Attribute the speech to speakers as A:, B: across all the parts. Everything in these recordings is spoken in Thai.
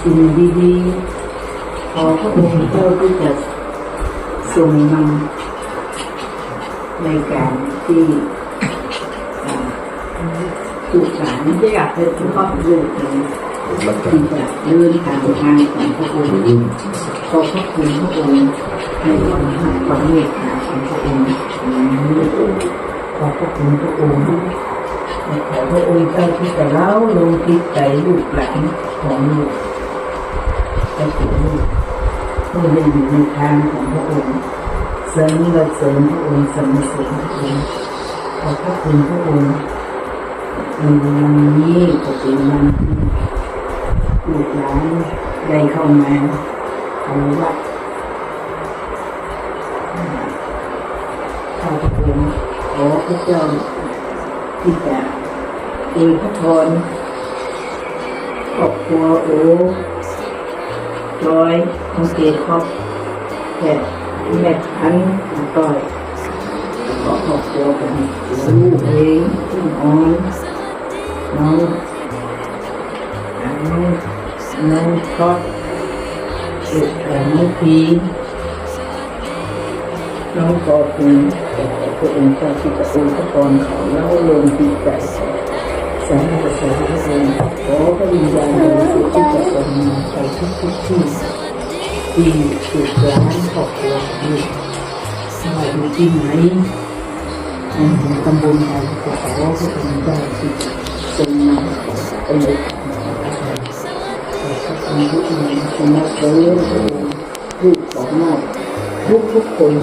A: สิ่งดีๆขอพระองค์เจ้าที่จะทรงนำในการที่อ่าลูกหลานไม่อยากให้ทุกครอบครัวเลยที่จะเลื่อนการทางของพระองค์ขอพระคุณพระองค์ในความหักความเมตตาของพระองค์ขอพระคุณพระองค์ขอพระองค์เจ้าที่จะเล่าลงจิตใจลูกหลานของลูก และของลูกผู้ได้อยู่ในทางของพระองค์เสริมเราเสริมพระองค์สรรเสริญพระองค์ขอบพระคุณพระองค์ในวันนี้ก็เป็นวันที่ลูกหลานได้เข้ามาเอาวัดข้าพระองค์ขอพระเจ้าที่จะเอพระพรครอบครัวโอ้ จอยน้งเกดครอบแม่แม่พันธุ์น้งต้อยขอครอบครัวกันลูกเองพี่อ่อนน้องน้องน้องทอดเด็กแต่น้องพีน้องกอคุณขอพระองค์เจ้าที่จะอวยพระพรเขาเล่าลงที่ใจ สาธุสาธุสาธุขอพระวิญญาณบริสุทธิ์ที่จะทรงมาไปทุกทุกที่ที่สุดร้านครอบครัวนี้ไม่ว่าอยู่ที่ไหนในตำบลใดก็ขอพระองค์เจ้ที่ทรงมาเป็นเลยขอพระองค์ทุกท่านทรงมาเชิญพระองค์ลูกของนอกทุกทุกคน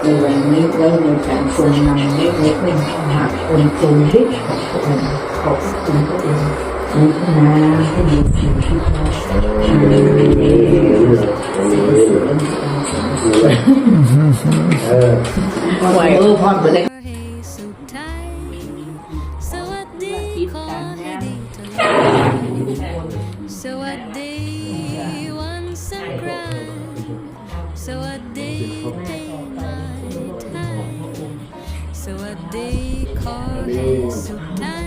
A: ในวันนี้ไว้ในการทรงนำและในเป็นหากคนทรงฤทธิ์ของพระองค์ ขอบคุณพระองค์ในพระนามพระเดชที่พระไหวเออพอดไปเลย
B: ให้สุขใจ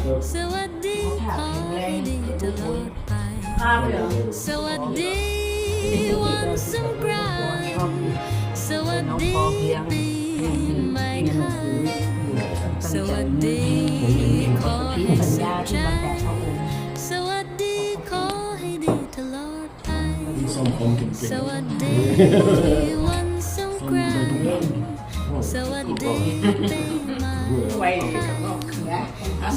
B: สวัสดีขอให้ดีตลอดสวัสดีวันสงกรานต์สวัสดีปีใหม่ไทยสวัสดีขอให้สุขใจสวัสดีขอให้ดีตลอดไปสวัสดีวันสงกรานต์สวัสดีปีใหม่ไทยสวัสดีขอให้สุขใจสวัสดีขอให้ดีตลอดไปสวัสดีวันสงกรานต์สวัสดีปีใหม่ไทยสวัสดีขอสวัสดีวันสงกรานต์สวัสดีปีใหม่ ไทย
C: หนึ่งสองสาม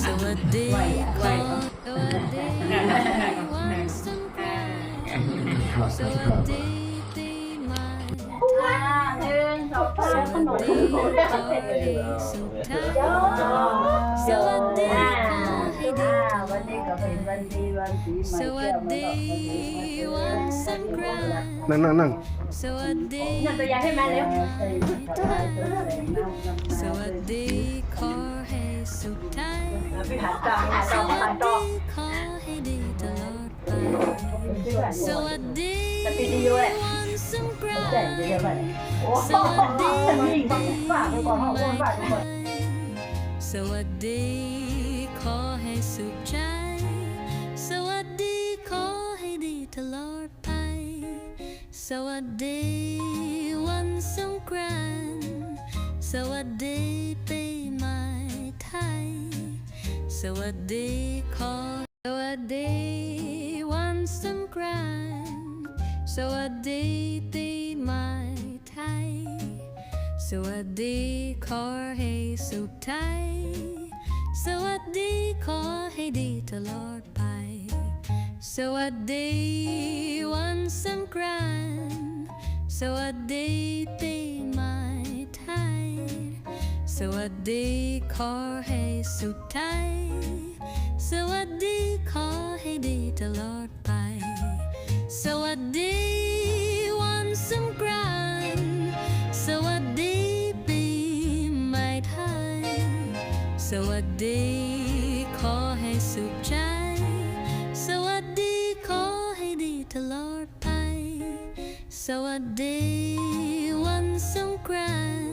B: สวัส
C: พี่หันตามหัน
B: ส
C: ตาม
B: วั
C: หั
B: ส
C: นต่อ
B: ดีขอให้ดีตลอดไปสวัสดี
C: จะปีดีอยู่แหละ
B: วันสงกราน
C: แต่
B: ต์
C: เดี๋ยวไปโอ้โหยิ่งฝากไปก่อนห้องคนฝากไปก่อน
B: สวัสดี ขอให้สุขใจ สวัสดี ขอให้ดีตลอดไป สวัสดีวันสงกรานต์สวัสดีปีใหม่ไทย สวัสดีขอสวัสดีวันสงกรานต์สวัสดีปีใหม่ไทยสวัสดีขอให้สุขใจ สวัสดีขอให้สุขใจสวัสดีขอให้ดีตลอดไป สวัสดีวันสงกรานต์สวัสดีปีใหม่ไทย สวัสดีขอให้สุขใจ สวัสดีขอให้ดีตลอดไป สวัสดีวันสงกรานต์